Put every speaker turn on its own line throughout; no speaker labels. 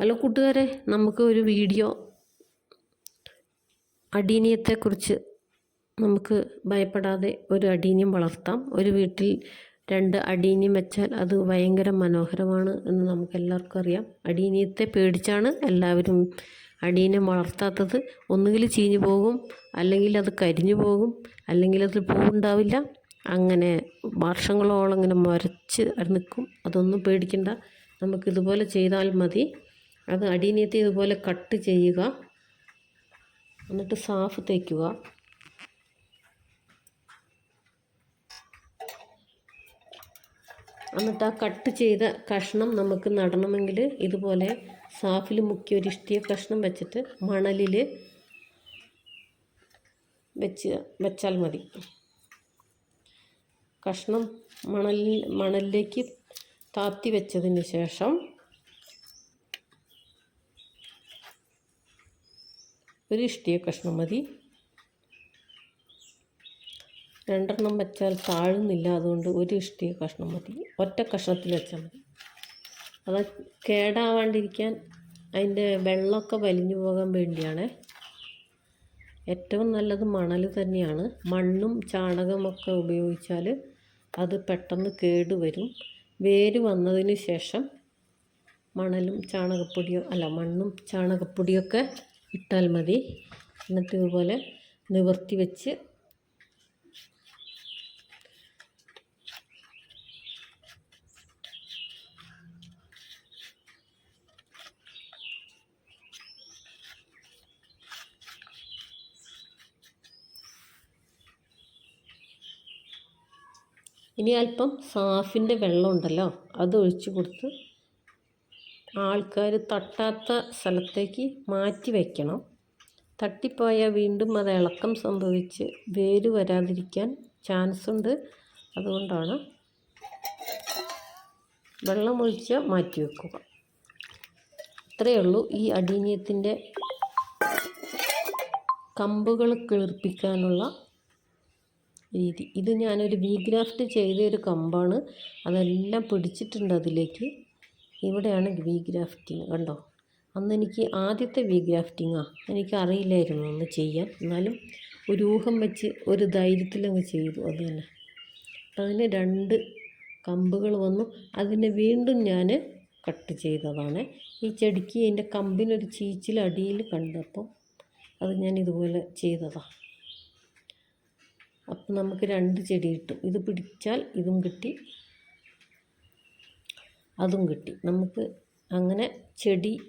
Hello കൂട്ടുകാരെ നമുക്ക് ഒരു വീഡിയോ അടീനിയത്തെക്കുറിച്ച് നമുക്ക് ഭയപ്പെടാതെ ഒരു അടീനിയം വളർത്താം. ഒരു വീട്ടിൽ രണ്ട് അടീനിയം വെച്ചാൽ അത് ഭയങ്കര മനോഹരമാണ് എന്ന് നമുക്കെല്ലാവർക്കും അറിയാം. അടീനിയത്തെ പേടിച്ചാണ് എല്ലാവരും അടീനിയം വളർത്താത്തത്. ഒന്നുകിൽ ചീഞ്ഞു പോകും അല്ലെങ്കിൽ അത് കരിഞ്ഞു പോകും അല്ലെങ്കിൽ അതിൽ പൂവുണ്ടാവില്ല. അങ്ങനെ വർഷങ്ങളോളം ഇങ്ങനെ മുരച്ച് നിൽക്കും. അതൊന്നും പേടിക്കണ്ട. നമുക്കിതുപോലെ ചെയ്താൽ മതി. അത് അടീനിയത്തെ ഇതുപോലെ കട്ട് ചെയ്യുക. എന്നിട്ട് സാഫ് തേക്കുക. എന്നിട്ട് ആ കട്ട് ചെയ്ത കഷ്ണം നമുക്ക് നടണമെങ്കിൽ ഇതുപോലെ സാഫിൽ മുക്കി ഒരു ഇഷ്ടിയ കഷ്ണം വെച്ചിട്ട് മണലിൽ വെച്ച് വെച്ചാൽ മതി. കഷ്ണം മണലിൽ മണലിലേക്ക് താത്തി വെച്ചതിന് ശേഷം ഒരു ഇഷ്ടിയ കഷ്ണം മതി. രണ്ടെണ്ണം വെച്ചാൽ താഴുന്നില്ല അതുകൊണ്ട് ഒരു ഇഷ്ടിയ കഷ്ണം മതി. ഒറ്റ കഷ്ണത്തിൽ വെച്ചാൽ മതി. അത് കേടാവാണ്ടിരിക്കാൻ അതിന്റെ വെള്ളമൊക്കെ വലിഞ്ഞു പോകാൻ വേണ്ടിയാണ്. ഏറ്റവും നല്ലത് മണൽ തന്നെയാണ്. മണ്ണും ചാണകമൊക്കെ ഉപയോഗിച്ചാൽ അത് പെട്ടെന്ന് കേടുവരും വേര് വന്നതിന് ശേഷം മണലും ചാണകപ്പൊടിയോ അല്ല മണ്ണും ചാണകപ്പൊടിയൊക്കെ ഇട്ടാൽ മതി. എന്നിട്ട് ഇതുപോലെ നിവർത്തി വെച്ച് ഇനി അല്പം സാഫിന്റെ വെള്ളം ഉണ്ടല്ലോ അത് ഒഴിച്ചു കൊടുത്ത് ആൾക്കാർ തട്ടാത്ത സ്ഥലത്തേക്ക് മാറ്റി വയ്ക്കണം തട്ടിപ്പോയാൽ വീണ്ടും അത് ഇളക്കം സംഭവിച്ച് വേര് വരാതിരിക്കാൻ ചാൻസ് ഉണ്ട് അതുകൊണ്ടാണ് വെള്ളം ഒഴിച്ച് മാറ്റി വെക്കുക. ഇത്രയേ ഉള്ളൂ ഈ അടീനിയത്തിന്റെ കമ്പുകൾ കിളിർപ്പിക്കാനുള്ള രീതി. ഇത് ഞാനൊരു വി ഗ്രാഫ്റ്റ് ചെയ്ത ഒരു കമ്പാണ്. അതെല്ലാം പിടിച്ചിട്ടുണ്ട് അതിലേക്ക്. ഇവിടെയാണ് വി ഗ്രാഫ്റ്റിംഗ്. കണ്ടോ? അന്ന് എനിക്ക് ആദ്യത്തെ വി ഗ്രാഫ്റ്റിങ്ങാണ് എനിക്ക് അറിയില്ലായിരുന്നു ഒന്ന് ചെയ്യാൻ. എന്നാലും ഒരു ഊഹം വെച്ച് ഒരു ധൈര്യത്തിലങ്ങ് ചെയ്തു. അത് തന്നെ. അതിന് രണ്ട് കമ്പുകൾ വന്നു. അതിനെ വീണ്ടും ഞാൻ കട്ട് ചെയ്തതാണ്. ഈ ചെടിക്ക് എന്റെ കമ്പിനൊരു ചീച്ചിൽ അടിയിൽ കണ്ടപ്പോൾ അത് ഞാൻ ഇതുപോലെ ചെയ്തതാണ് അപ്പം നമുക്ക് രണ്ട് ചെടി കിട്ടും. ഇത് പിടിച്ചാൽ ഇതും കിട്ടി. അതും കിട്ടി. നമുക്ക് അങ്ങനെ ചെടി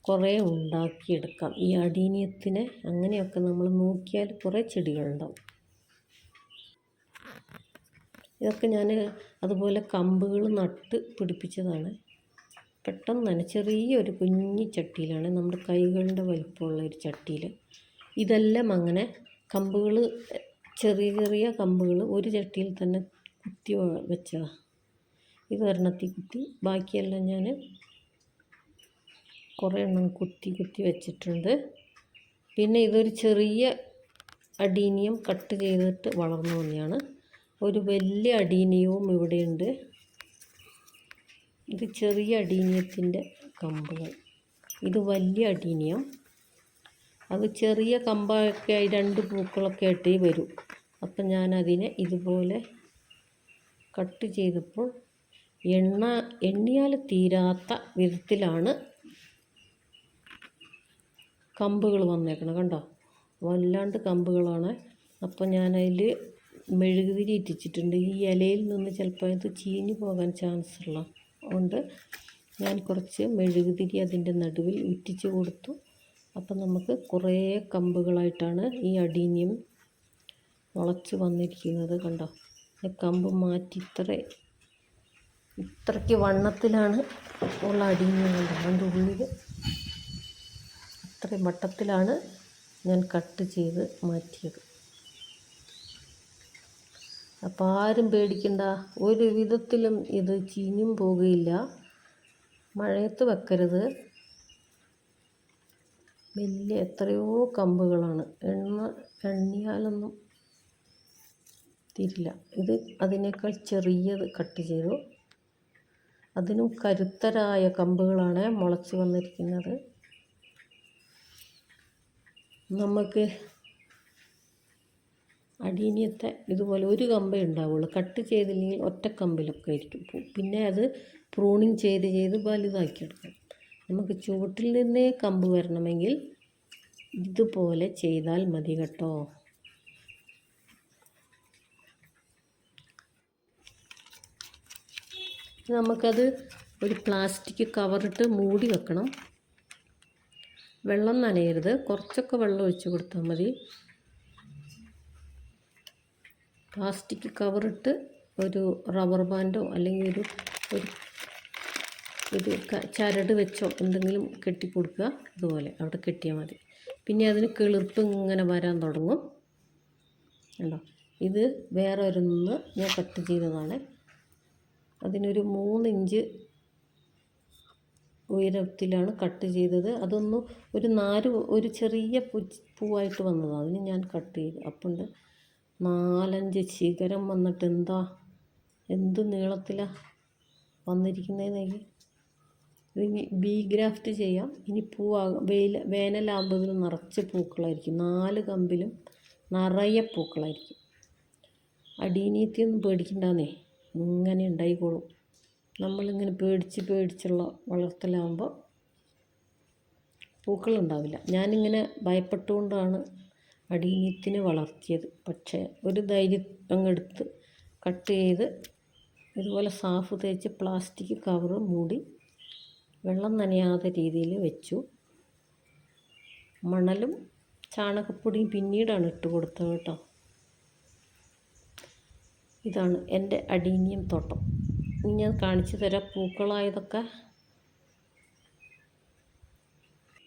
കുറേ ഉണ്ടാക്കിയെടുക്കാം. ഈ അടീനിയത്തിനെ അങ്ങനെയൊക്കെ നമ്മൾ നോക്കിയാൽ കുറേ ചെടികളുണ്ടാവും. ഇതൊക്കെ ഞാൻ അതുപോലെ കമ്പുകൾ നട്ട് പിടിപ്പിച്ചതാണ്. പെട്ടെന്ന് തന്നെ ചെറിയൊരു കുഞ്ഞി ചട്ടിയിലാണ്. നമ്മുടെ കൈകളുടെ വലിപ്പമുള്ള ഒരു ചട്ടിയിൽ. ഇതെല്ലാം അങ്ങനെ കമ്പുകൾ ചെറിയ ചെറിയ കമ്പുകൾ ഒരു ചട്ടിയിൽ തന്നെ കുത്തി വെച്ചതാണ് ഇത് ഒരെണ്ണത്തിൽ കുത്തി. ബാക്കിയെല്ലാം ഞാൻ കുറേ എണ്ണം കുത്തി കുത്തി വെച്ചിട്ടുണ്ട്. പിന്നെ ഇതൊരു ചെറിയ അടീനിയം കട്ട് ചെയ്തിട്ട് വളർന്നു വന്നെയാണ് ഒരു വലിയ അടീനിയവും ഇവിടെയുണ്ട്. ഇത് ചെറിയ അടീനിയത്തിന്റെ കമ്പുകൾ. ഇത് വലിയ അടീനിയം. അത് ചെറിയ കമ്പൊക്കെ ആയി രണ്ട് പൂക്കളൊക്കെ ആയിട്ടേ വരൂ. അപ്പം ഞാനതിനെ ഇതുപോലെ കട്ട് ചെയ്തപ്പോൾ എണ്ണ എണ്ണിയാൽ തീരാത്ത വിധത്തിലാണ് കമ്പുകൾ വന്നേക്കണം കണ്ടോ? വല്ലാണ്ട് കമ്പുകളാണ്. അപ്പോൾ ഞാനതിൽ മെഴുകുതിരി ഇറ്റിച്ചിട്ടുണ്ട്. ഈ ഇലയിൽ നിന്ന് ചിലപ്പോൾ ഇത് ചീഞ്ഞു പോകാൻ ചാൻസ് ഉള്ള കൊണ്ട് ഞാൻ കുറച്ച് മെഴുകുതിരി അതിന്റെ നടുവിൽ ഇറ്റിച്ച് കൊടുത്തു. അപ്പം നമുക്ക് കുറേ കമ്പുകളായിട്ടാണ് ഈ അടീനിയം മുളച്ച് വന്നിരിക്കുന്നത് കണ്ടോ? കമ്പ് മാറ്റി ഇത്ര ഇത്രയ്ക്ക് വണ്ണത്തിലാണ് ഉള്ള അടീനിയം കണ്ടോ അതിന്റെ ഉള്ളിൽ അത്രയും വട്ടത്തിലാണ് ഞാൻ കട്ട് ചെയ്ത് മാറ്റിയത്. അപ്പോൾ ആരും പേടിക്കണ്ട. ഒരു വിധത്തിലും ഇത് ചീഞ്ഞും പോകുകയില്ല മഴയത്ത് വെക്കരുത്. വലിയ എത്രയോ കമ്പുകളാണ്. എണ്ണ എണ്ണിയാലൊന്നും തിരില്ല. ഇത് അതിനേക്കാൾ ചെറിയത് കട്ട് ചെയ്തു. അതിനും കരുത്തരായ കമ്പുകളാണ് മുളച്ച് വന്നിരിക്കുന്നത്. നമുക്ക് അടീനിയത്തെ ഇതുപോലെ ഒരു കമ്പേ ഉണ്ടാവുള്ളൂ. കട്ട് ചെയ്തില്ലെങ്കിൽ ഒറ്റ കമ്പിലൊക്കെ ആയിരിക്കും പിന്നെ അത് പ്രൂണിങ് ചെയ്ത് ചെയ്ത് വലുതാക്കിയെടുക്കണം നമുക്ക് ചുവട്ടിൽ നിന്നേ കമ്പ് വരണമെങ്കിൽ ഇതുപോലെ ചെയ്താൽ മതി കേട്ടോ. നമുക്കത് ഒരു പ്ലാസ്റ്റിക് കവറിട്ട് മൂടി വെക്കണം. വെള്ളം നനയരുത്. കുറച്ചൊക്കെ വെള്ളം ഒഴിച്ച് കൊടുത്താൽ മതി. പ്ലാസ്റ്റിക് കവറിട്ട് ഒരു റബ്ബർ ബാൻഡോ അല്ലെങ്കിൽ ഒരു ഒരു ഇത് ചരട് വെച്ചോ എന്തെങ്കിലും കെട്ടി കൊടുക്കുക ഇതുപോലെ അവിടെ കെട്ടിയാൽ മതി. പിന്നെ അതിന് കിളിർപ്പ് ഇങ്ങനെ വരാൻ തുടങ്ങും. കണ്ടോ? ഇത് വേറെ ഒന്ന് ഞാൻ കട്ട് ചെയ്തതാണ്. അതിനൊരു മൂന്ന് ഇഞ്ച് ഉയരത്തിലാണ് കട്ട് ചെയ്തത്. അതൊന്ന് ഒരു നാല് ഒരു ചെറിയ പൂവായിട്ട് വന്നതാണ് അതിന് ഞാൻ കട്ട് ചെയ്തു. അപ്പം നാലഞ്ച് ശിഖരം വന്നിട്ട് എന്താ? എന്ത് നീളത്തിലാണ് വന്നിരിക്കുന്നതെന്നെങ്കിൽ ഇനി ബി ഗ്രാഫ്റ്റ് ചെയ്യാം. ഇനി പൂവാകും വെയിൽ വേനലാകുമ്പോൾ നിറച്ച് പൂക്കളായിരിക്കും. നാല് കമ്പിലും നിറയെ പൂക്കളായിരിക്കും. അടീനീത്തിയൊന്നും പേടിക്കണ്ടെന്നേ. ഇങ്ങനെ ഉണ്ടായിക്കോളും. നമ്മളിങ്ങനെ പേടിച്ച് പേടിച്ചുള്ള വളർത്തലാകുമ്പോൾ പൂക്കളുണ്ടാവില്ല ഞാനിങ്ങനെ ഭയപ്പെട്ടുകൊണ്ടാണ് അടിയത്തിന് വളർത്തിയത്. പക്ഷേ ഒരു ധൈര്യം അങ്ങെടുത്ത് കട്ട് ചെയ്ത് ഇതുപോലെ സാഫ് തേച്ച് പ്ലാസ്റ്റിക് കവർ മൂടി വെള്ളം നനയാത്ത രീതിയിൽ വെച്ചു. മണലും ചാണകപ്പൊടിയും പിന്നീടാണ് ഇട്ട് കൊടുത്തത് കേട്ടോ. ഇതാണ് എന്റെ അടീനിയം തോട്ടം. ഇനി ഞാൻ കാണിച്ചു തരാം പൂക്കളായതൊക്കെ.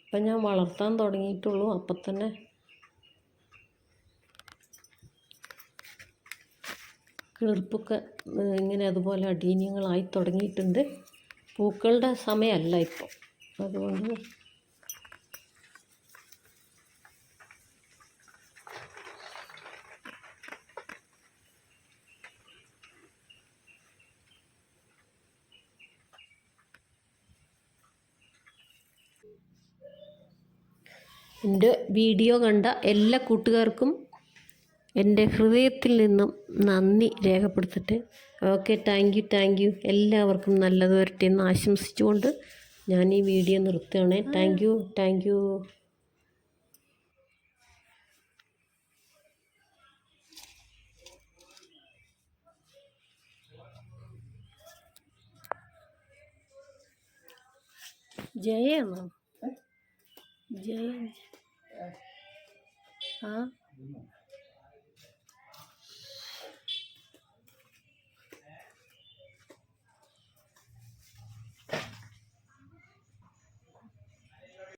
ഇപ്പം ഞാൻ വളർത്താൻ തുടങ്ങിയിട്ടുള്ളൂ. അപ്പം തന്നെ കിളിർപ്പൊക്കെ ഇങ്ങനെ അതുപോലെ അടീനിയങ്ങളായി തുടങ്ങിയിട്ടുണ്ട്. പൂക്കളുടെ സമയമല്ല ഇപ്പോൾ അതുകൊണ്ട് എന്റെ വീഡിയോ കണ്ട എല്ലാ കൂട്ടുകാർക്കും എന്റെ ഹൃദയത്തിൽ നിന്നും നന്ദി രേഖപ്പെടുത്തിട്ട് okay thank you thank you എല്ലാവർക്കും നല്ലത് വരട്ടെ എന്ന് ആശംസിച്ചുകൊണ്ട് ഞാൻ ഈ വീഡിയോ നിർത്തുകയാണ്. താങ്ക് യു താങ്ക് യു ജയാണോ ജയ ആ